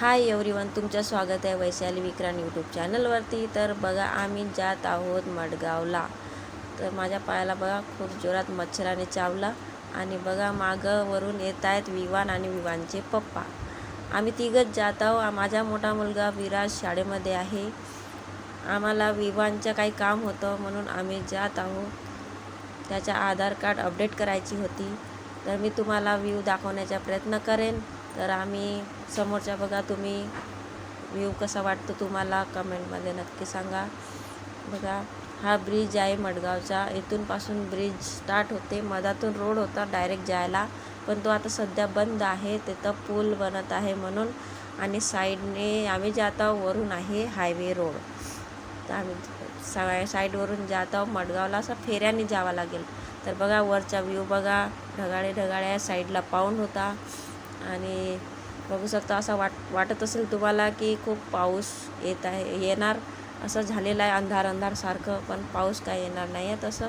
Hi everyone तुमचं स्वागत आहे वैशाली विक्रांत यूट्यूब चॅनलवरती तर बघा आम्ही जात आहोत मडगावला. तर माझ्या पायाला बघा खूप जोरात मच्छराने चावला. आणि बघा मागं वरून येत आहेत विवान आणि विवानचे पप्पा. आम्ही तिघंच जात आहोत. माझा मोठा मुलगा विराज शाळेमध्ये आहे. आम्हाला विवानचं काही काम होतं म्हणून आम्ही जात आहोत. त्याचा आधार कार्ड अपडेट करायची होती. तर मी तुम्हाला व्ह्यू दाखवण्याचा प्रयत्न करेन. तर आम्ही समोरच्या बघा तुम्ही व्ह्यू कसा वाटतो तुम्हाला कमेंटमध्ये नक्की सांगा. बघा हा ब्रिज आहे मडगावचा. इथूनपासून ब्रिज स्टार्ट होते. मधातून रोड होता डायरेक्ट जायला. पण तो आता सध्या बंद आहे. तिथं पूल बनत आहे म्हणून. आणि साईडने आम्ही जात आहोत वरून आहे हायवे रोड. तर आम्ही सा साईडवरून जात आहोत. मडगावला असं फेऱ्याने जावं लागेल. तर बघा वरचा व्ह्यू बघा. ढगाळे ढगाळ्या साईडला पाऊन होता. आणि बघू शकता असं वाट वाटत असेल तुम्हाला की खूप पाऊस येत आहे येणार. असं झालेलं आहे अंधार अंधारसारखं पण पाऊस काय येणार नाही आहे तसं.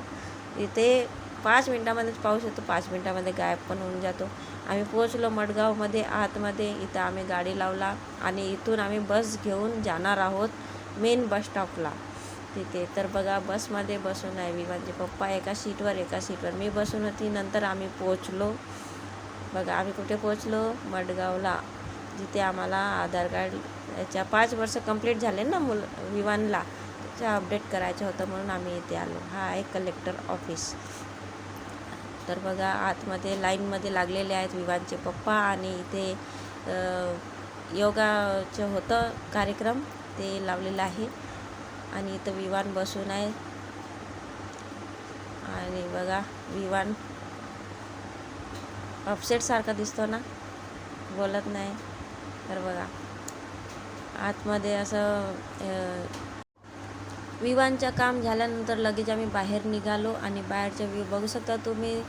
इथे पाच मिनटामध्येच पाऊस येतो पाच मिनटामध्ये गायब पण होऊन जातो. आम्ही पोचलो मडगावमध्ये आतमध्ये. इथं आम्ही गाडी लावला आणि इथून आम्ही बस घेऊन जाणार आहोत मेन बस स्टॉपला. तिथे. तर बघा बसमध्ये बसून आहे मी माझे पप्पा. एका सीटवर एका सीटवर. मी बसून होती नंतर आम्ही पोचलो बघा आम्ही कुठे पोचलो मडगावला. जिथे आम्हाला आधार कार्ड याच्या पाच वर्ष कंप्लीट झाले ना मुल विवानला. त्याचं अपडेट करायचं होतं म्हणून आम्ही इथे आलो. हा आहे कलेक्टर ऑफिस तर बघा आतमध्ये लाईनमध्ये लागलेले आहेत विवानचे पप्पा आणि इथे योगाचं होतं कार्यक्रम. ते लावलेलं आहे. आणि इथं विवान बसून आहे. आणि बघा विवान अपसेटसारखा दिसतो ना? बोलत नाही. तर बघा. आतमध्ये असं विवांचं काम झाल्यानंतर लगेच आम्ही बाहेर निघालो आणि बाहेरचा व्ह्यू बघू शकता तुम्ही.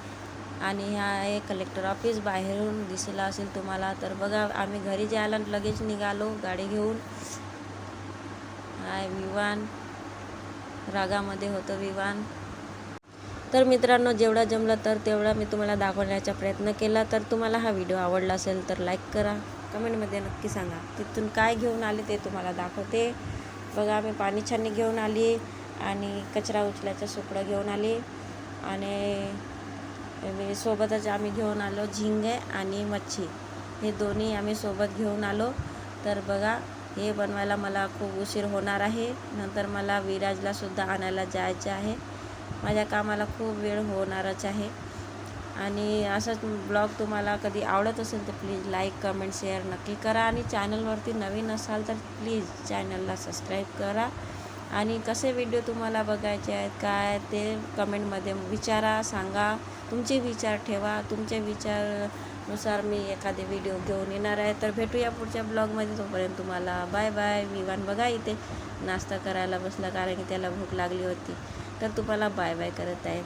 आणि ह्या आहे कलेक्टर ऑफिस बाहेरून दिसला असेल तुम्हाला. तर बघा आम्ही घरी जायला लगेच निघालो गाडी घेऊन. हाय विवान. रागामध्ये होतं विवान. तर मित्रांनो जेवढं जमलं तर तेवढं मी तुम्हाला दाखवण्याचा प्रयत्न केला. तर तुम्हाला हा व्हिडिओ आवडला असेल तर लाईक करा. कमेंटमध्ये नक्की सांगा. तिथून काय घेऊन आले ते तुम्हाला दाखवते. बघा मी पाणी छाननी घेऊन आली आणि कचरा उचलायचं सुकडं घेऊन आली. आणि मी सोबतच आम्ही घेऊन आलो झिंगे आणि मच्छी. हे दोन्ही आम्ही सोबत घेऊन आलो. तर बघा हे बनवायला मला खूप उशीर होणार आहे. नंतर मला विराजलासुद्धा आणायला जायचं आहे. माझ्या कामाला खूप वेळ होणारच आहे. आणि असंच ब्लॉग तुम्हाला कधी आवडत असेल तर प्लीज लाईक कमेंट शेअर नक्की करा. आणि चॅनलवरती नवीन असाल तर प्लीज चॅनलला सबस्क्राईब करा. आणि कसे व्हिडिओ तुम्हाला बघायचे आहेत काय ते कमेंटमध्ये विचारा सांगा. तुमचे विचार ठेवा. तुमचे विचारनुसार मी एखादे व्हिडिओ घेऊन येणार आहे. तर भेटूया पुढच्या ब्लॉगमध्ये. तोपर्यंत तुम्हाला बाय बाय. विवान बघा इथे नाश्ता करायला बसला कारण की त्याला भूक लागली होती. तर तुम्हाला बाय बाय करत आहे